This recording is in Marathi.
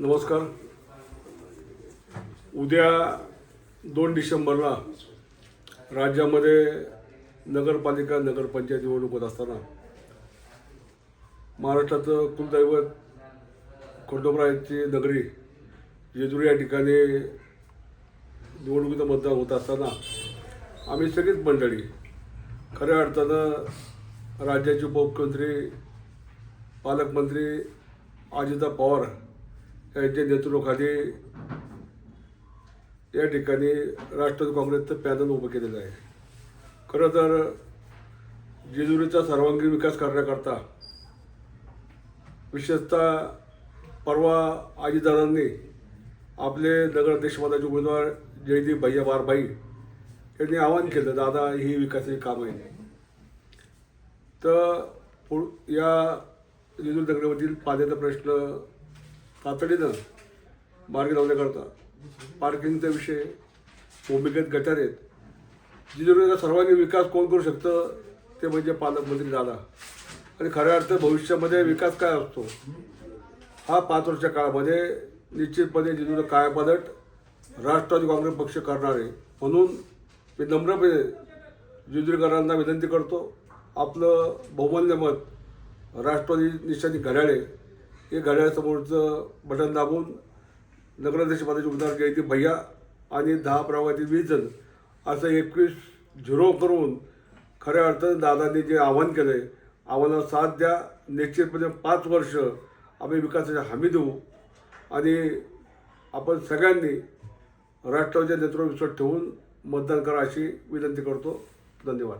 नमस्कार. उद्या दोन डिसेंबरला राज्यामध्ये नगरपालिका नगरपंचायत निवडणूक होत असताना महाराष्ट्राचं कुलदैवत खंडोबरायची नगरी जेजुरी या ठिकाणी निवडणुकीचं मतदान होत असताना आम्ही सगळीच मंडळी खऱ्या अर्थानं राज्याचे उपमुख्यमंत्री पालकमंत्री अजिता पवार यांच्या नेतृत्वाखाली या ठिकाणी राष्ट्रवादी काँग्रेसचं पॅनल उभं केलेलं आहे. खरं तर जेजुरीचा सर्वांगीण विकास करण्याकरता विशेषतः परवा आजीदारांनी आपले नगराध्यक्षपदाचे उमेदवार जयदीप भैया बारबाई यांनी आवाहन केलं दादा ही विकासाची काम आहे तर पुढ या जेजुरी नगरामधील पाण्याचा प्रश्न तातडीनं मार्ग लावण्याकरता पार्किंगचा विषय भूमिगत गटार. आहेत जिल्ह्याचा सर्वांगीण विकास कोण करू शकतं ते म्हणजे पालकमंत्री दादा. आणि खऱ्या अर्थ भविष्यामध्ये विकास काय असतो? हा पाच वर्षाच्या काळामध्ये निश्चितपणे जेजुरी कायापालट राष्ट्रवादी काँग्रेस पक्ष करणार. आहे म्हणून मी नम्रपणे जेजुरीकरांना विनंती करतो आपलं बहुमूल्य मत राष्ट्रवादी निशाणी घड्याळे हे घड्याळासमोरचं बटन दाबून नगराध्यक्ष पदाचे उमेदवार ती भैया आणि दहा प्रभागातील वीस जण असं एकवीस झिरो करून खऱ्या अर्थानं दादांनी जे आव्हान केलं आहे आव्हानाला साथ द्या. निश्चितपणे पाच वर्ष आम्ही विकासाची हमी देऊ. आणि आपण सगळ्यांनी राष्ट्रवादीच्या नेतृत्व विश्वास ठेवून मतदान करा अशी विनंती करतो. धन्यवाद.